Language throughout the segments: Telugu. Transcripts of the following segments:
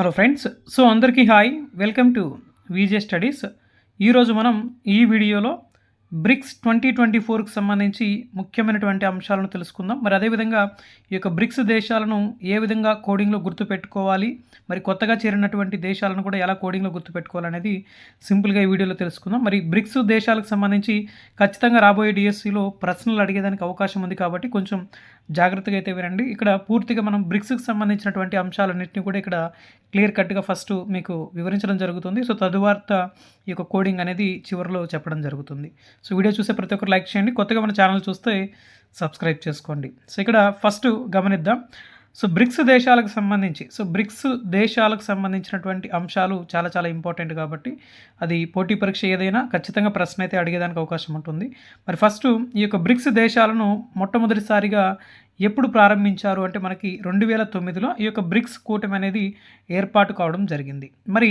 హలో ఫ్రెండ్స్ సో అందరికీ hi welcome to VJ studies ఈరోజు మనం ఈ వీడియోలో బ్రిక్స్ ట్వంటీ ట్వంటీ ఫోర్కి సంబంధించి ముఖ్యమైనటువంటి అంశాలను తెలుసుకుందాం. మరి అదేవిధంగా ఈ యొక్క బ్రిక్స్ దేశాలను ఏ విధంగా కోడింగ్లో గుర్తుపెట్టుకోవాలి మరి కొత్తగా చేరినటువంటి దేశాలను కూడా ఎలా కోడింగ్లో గుర్తుపెట్టుకోవాలనేది సింపుల్గా ఈ వీడియోలో తెలుసుకుందాం. మరి బ్రిక్స్ దేశాలకు సంబంధించి ఖచ్చితంగా రాబోయే డిఎస్సిలో ప్రశ్నలు అడిగేదానికి అవకాశం ఉంది కాబట్టి కొంచెం జాగ్రత్తగా అయితే వినండి. ఇక్కడ పూర్తిగా మనం బ్రిక్స్కి సంబంధించినటువంటి అంశాలన్నింటినీ కూడా ఇక్కడ క్లియర్ కట్గా ఫస్ట్ మీకు వివరించడం జరుగుతుంది. సో తదువార్త ఈ యొక్క కోడింగ్ అనేది చివరిలో చెప్పడం జరుగుతుంది. సో వీడియో చూసే ప్రతి ఒక్కరు లైక్ చేయండి. కొత్తగా మన ఛానల్ చూస్తే సబ్స్క్రైబ్ చేసుకోండి. సో ఇక్కడ ఫస్ట్ గమనిద్దాం. సో బ్రిక్స్ దేశాలకు సంబంధించి సో బ్రిక్స్ దేశాలకు సంబంధించినటువంటి అంశాలు చాలా చాలా ఇంపార్టెంట్ కాబట్టి అది పోటీ పరీక్ష ఏదైనా ఖచ్చితంగా ప్రశ్న అయితే అడిగేదానికి అవకాశం ఉంటుంది. మరి ఫస్ట్ ఈ యొక్క బ్రిక్స్ దేశాలను మొట్టమొదటిసారిగా ఎప్పుడు ప్రారంభించారు అంటే మనకి రెండు వేల తొమ్మిదిలో ఈ యొక్క బ్రిక్స్ కూటమి అనేది ఏర్పాటు కావడం జరిగింది. మరి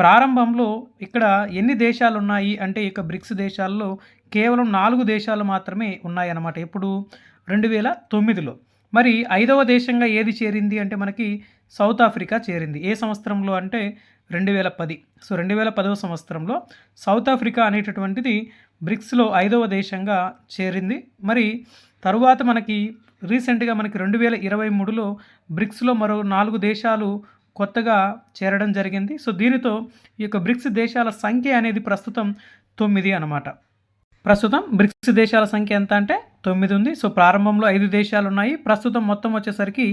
ప్రారంభంలో ఇక్కడ ఎన్ని దేశాలు ఉన్నాయి అంటే ఈ యొక్క బ్రిక్స్ దేశాల్లో కేవలం నాలుగు దేశాలు మాత్రమే ఉన్నాయన్నమాట. ఎప్పుడు? రెండు వేల తొమ్మిదిలో. మరి ఐదవ దేశంగా ఏది చేరింది అంటే మనకి సౌత్ ఆఫ్రికా చేరింది. ఏ సంవత్సరంలో అంటే రెండు వేల పది సో రెండు వేల పదవ సంవత్సరంలో సౌత్ ఆఫ్రికా అనేటటువంటిది బ్రిక్స్లో ఐదవ దేశంగా చేరింది. మరి తరువాత మనకి రీసెంట్గా మనకి రెండు వేల ఇరవై మూడులో బ్రిక్స్లో మరో నాలుగు దేశాలు కొత్తగా చేరడం జరిగింది. సో దీనితో ఈ యొక్క బ్రిక్స్ దేశాల సంఖ్య అనేది ప్రస్తుతం తొమ్మిది అన్నమాట. ప్రస్తుతం బ్రిక్స్ దేశాల సంఖ్య ఎంత అంటే తొమ్మిది ఉంది. సో ప్రారంభంలో ఐదు దేశాలు ఉన్నాయి. ప్రస్తుతం మొత్తం వచ్చేసరికి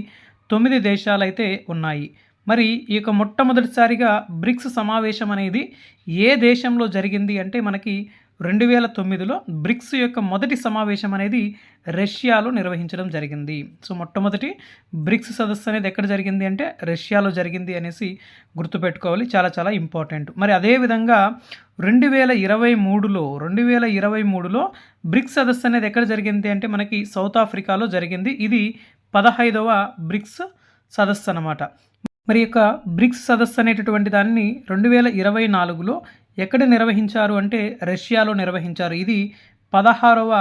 తొమ్మిది దేశాలు అయితే ఉన్నాయి. మరి ఈ యొక్క మొట్టమొదటిసారిగా బ్రిక్స్ సమావేశం అనేది ఏ దేశంలో జరిగింది అంటే మనకి రెండు వేల తొమ్మిదిలో బ్రిక్స్ యొక్క మొదటి సమావేశం అనేది రష్యాలో నిర్వహించడం జరిగింది. సో మొట్టమొదటి బ్రిక్స్ సదస్సు అనేది ఎక్కడ జరిగింది అంటే రష్యాలో జరిగింది అనేసి గుర్తుపెట్టుకోవాలి. చాలా చాలా ఇంపార్టెంట్. మరి అదేవిధంగా రెండు వేల ఇరవై మూడులో రెండు వేల ఇరవై మూడులో బ్రిక్స్ సదస్సు అనేది ఎక్కడ జరిగింది అంటే మనకి సౌత్ ఆఫ్రికాలో జరిగింది. ఇది పదహైదవ బ్రిక్స్ సదస్సు అనమాట మరి యొక్క బ్రిక్స్ సదస్సు అనేటటువంటి దాన్ని రెండు వేల ఇరవై నాలుగులో ఎక్కడ నిర్వహించారు అంటే రష్యాలో నిర్వహించారు. ఇది పదహారవ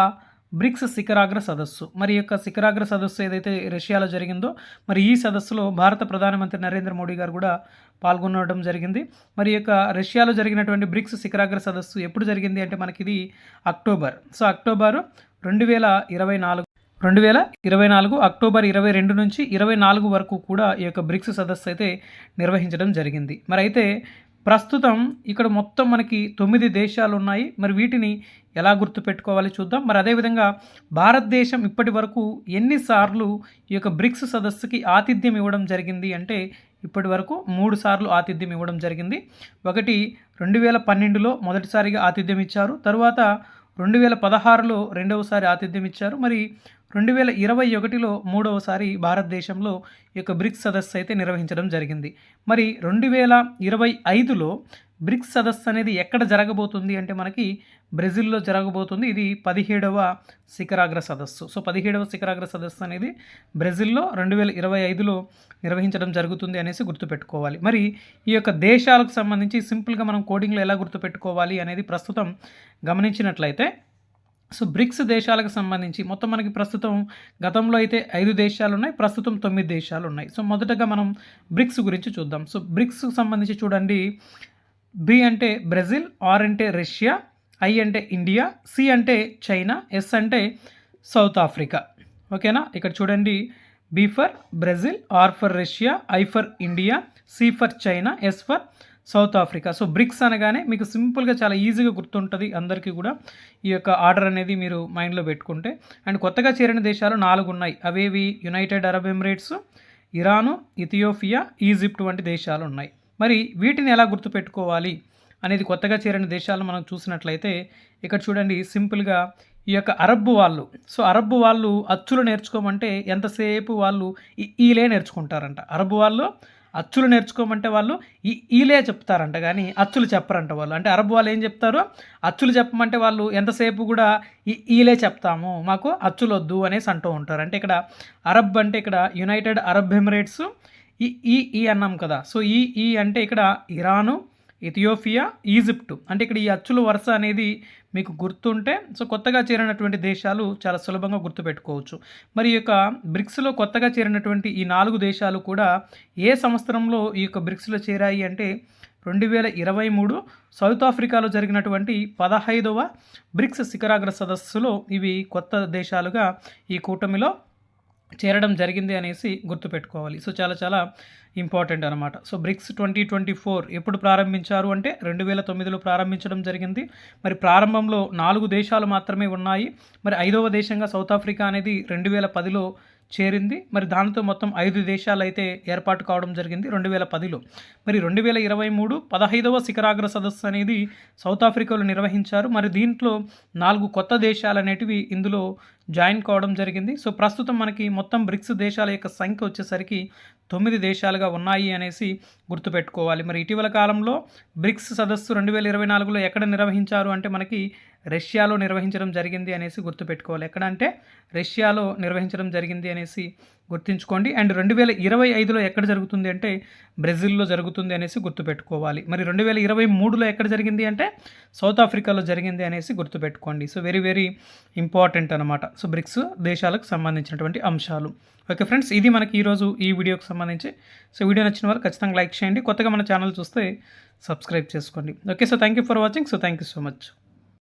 బ్రిక్స్ శిఖరాగ్ర సదస్సు. మరి యొక్క శిఖరాగ్ర సదస్సు ఏదైతే రష్యాలో జరిగిందో మరి ఈ సదస్సులో భారత ప్రధానమంత్రి నరేంద్ర మోడీ గారు కూడా పాల్గొనడం జరిగింది. మరి యొక్క రష్యాలో జరిగినటువంటి బ్రిక్స్ శిఖరాగ్ర సదస్సు ఎప్పుడు జరిగింది అంటే మనకి ఇది అక్టోబర్. సో అక్టోబర్ రెండు వేల ఇరవై నాలుగు రెండు వేల ఇరవై నాలుగు అక్టోబర్ ఇరవై రెండు నుంచి ఇరవై నాలుగు వరకు కూడా ఈ యొక్క బ్రిక్స్ సదస్సు అయితే నిర్వహించడం జరిగింది. మరి అయితే ప్రస్తుతం ఇక్కడ మొత్తం మనకి తొమ్మిది దేశాలు ఉన్నాయి మరి వీటిని ఎలా గుర్తుపెట్టుకోవాలి చూద్దాం. మరి అదేవిధంగా భారతదేశం ఇప్పటి వరకు ఎన్నిసార్లు ఈ యొక్క బ్రిక్స్ సదస్సుకి ఆతిథ్యం ఇవ్వడం జరిగింది అంటే ఇప్పటి వరకు మూడు సార్లు ఆతిథ్యం ఇవ్వడం జరిగింది. ఒకటి రెండు వేల పన్నెండులో మొదటిసారిగా ఆతిథ్యం ఇచ్చారు. తరువాత రెండు వేల పదహారులో రెండవసారి ఆతిథ్యం ఇచ్చారు. మరి రెండు వేల ఇరవై ఒకటిలో మూడవసారి భారతదేశంలో ఈ యొక్క బ్రిక్స్ సదస్సు అయితే నిర్వహించడం జరిగింది. మరి రెండు వేల ఇరవై ఐదులో బ్రిక్స్ సదస్సు అనేది ఎక్కడ జరగబోతుంది అంటే మనకి బ్రెజిల్లో జరగబోతుంది. ఇది పదిహేడవ శిఖరాగ్ర సదస్సు. సో పదిహేడవ శిఖరాగ్ర సదస్సు అనేది బ్రెజిల్లో రెండు వేల ఇరవై ఐదులో నిర్వహించడం జరుగుతుంది అనేసి గుర్తుపెట్టుకోవాలి. మరి ఈ యొక్క దేశాలకు సంబంధించి సింపుల్గా మనం కోడింగ్లో ఎలా గుర్తుపెట్టుకోవాలి అనేది ప్రస్తుతం గమనించినట్లయితే సో బ్రిక్స్ దేశాలకు సంబంధించి మొత్తం మనకి ప్రస్తుతం గతంలో అయితే ఐదు దేశాలు ఉన్నాయి ప్రస్తుతం తొమ్మిది దేశాలు ఉన్నాయి సో మొదటగా మనం బ్రిక్స్ గురించి చూద్దాం. సో బ్రిక్స్కి సంబంధించి చూడండి. బి అంటే బ్రెజిల్ ఆర్ అంటే రష్యా ఐ అంటే ఇండియా సి అంటే చైనా ఎస్ అంటే సౌత్ ఆఫ్రికా. ఓకేనా? ఇక్కడ చూడండి. B for Brazil R for Russia I for India C for China S for South Africa. So BRICS అనగానే మీకు సింపుల్గా చాలా ఈజీగా గుర్తుంటుంది అందరికీ కూడా ఈ యొక్క ఆర్డర్ అనేది మీరు మైండ్లో పెట్టుకుంటే. అండ్ కొత్తగా చేరిన దేశాలు నాలుగు ఉన్నాయి. అవేవి? United Arab Emirates Iran Ethiopia Egypt వంటి దేశాలు ఉన్నాయి. మరి వీటిని ఎలా గుర్తుపెట్టుకోవాలి అనేది కొత్తగా చేరిన దేశాలను మనం చూసినట్లయితే ఇక్కడ చూడండి సింపుల్గా ఈ యొక్క అరబ్ వాళ్ళు. సో అరబ్ వాళ్ళు అచ్చులు నేర్చుకోమంటే ఎంతసేపు వాళ్ళు ఈలే నేర్చుకుంటారంట. అరబ్ వాళ్ళు అచ్చులు నేర్చుకోమంటే వాళ్ళు ఈ ఈలే చెప్తారంట కానీ అచ్చులు చెప్పరంట వాళ్ళు. అంటే అరబ్ వాళ్ళు ఏం చెప్తారు? అచ్చులు చెప్పమంటే వాళ్ళు ఎంతసేపు కూడా ఈ ఈలే చెప్తాము మాకు అచ్చులు వద్దు అనేసి అంటూ ఉంటారు. అంటే ఇక్కడ అరబ్ అంటే ఇక్కడ యునైటెడ్ అరబ్ ఎమిరేట్స్ ఈ ఈ ఈ అన్నాం కదా. సో ఈ ఈ అంటే ఇక్కడ ఇరాను ఇథియోపియా ఈజిప్ట్. అంటే ఇక్కడ ఈ అచ్చుల వరుస అనేది మీకు గుర్తుంటే సో కొత్తగా చేరినటువంటి దేశాలు చాలా సులభంగా గుర్తుపెట్టుకోవచ్చు. మరి ఈ యొక్క బ్రిక్స్లో కొత్తగా చేరినటువంటి ఈ నాలుగు దేశాలు కూడా ఏ సంవత్సరంలో ఈ యొక్క బ్రిక్స్లో చేరాయి అంటే రెండు వేల ఇరవై మూడు సౌత్ ఆఫ్రికాలో జరిగినటువంటి పదహైదవ బ్రిక్స్ శిఖరాగ్ర సదస్సులో ఇవి కొత్త దేశాలుగా ఈ కూటమిలో చేరడం జరిగింది అనేసి గుర్తుపెట్టుకోవాలి. సో చాలా చాలా ఇంపార్టెంట్ అనమాట so BRICS twenty twenty four ఎప్పుడు ప్రారంభించారు అంటే రెండు వేల తొమ్మిదిలో ప్రారంభించడం జరిగింది. మరి ప్రారంభంలో నాలుగు దేశాలు మాత్రమే ఉన్నాయి. మరి ఐదవ దేశంగా సౌత్ ఆఫ్రికా అనేది రెండు వేల పదిలో చేరింది. మరి దానితో మొత్తం ఐదు దేశాలు అయితే ఏర్పాటు కావడం జరిగింది రెండు వేల పదిలో. మరి రెండు వేల ఇరవై మూడు పదహైదవ శిఖరాగ్ర సదస్సు అనేది సౌత్ ఆఫ్రికాలో నిర్వహించారు. మరి దీంట్లో నాలుగు కొత్త దేశాలు అనేటివి ఇందులో జాయిన్ కావడం జరిగింది. సో ప్రస్తుతం మనకి మొత్తం బ్రిక్స్ దేశాల యొక్క సంఖ్య వచ్చేసరికి తొమ్మిది దేశాలుగా ఉన్నాయి అనేసి గుర్తుపెట్టుకోవాలి. మరి ఇటీవల కాలంలో బ్రిక్స్ సదస్సు రెండు వేల ఇరవై నాలుగులో ఎక్కడ నిర్వహించారు అంటే మనకి రష్యాలో నిర్వహించడం జరిగింది అనేసి గుర్తుపెట్టుకోవాలి. ఎక్కడ అంటే రష్యాలో నిర్వహించడం జరిగింది అనేసి గుర్తుంచుకోండి. అండ్ రెండు వేల ఇరవై ఐదులో ఎక్కడ జరుగుతుంది అంటే బ్రెజిల్లో జరుగుతుంది అనేసి గుర్తుపెట్టుకోవాలి. మరి రెండు వేల ఇరవై మూడులో ఎక్కడ జరిగింది అంటే సౌత్ ఆఫ్రికాలో జరిగింది అనేసి గుర్తుపెట్టుకోండి. సో వెరీ వెరీ ఇంపార్టెంట్ అనమాట సో బ్రిక్స్ దేశాలకు సంబంధించినటువంటి అంశాలు. ఓకే ఫ్రెండ్స్ ఇది మనకి ఈరోజు ఈ వీడియోకి సంబంధించి. సో వీడియో నచ్చిన వారు ఖచ్చితంగా లైక్ చేయండి. కొత్తగా మన ఛానల్ చూస్తే సబ్స్క్రైబ్ చేసుకోండి. Okay so thank you for watching. So thank you so much.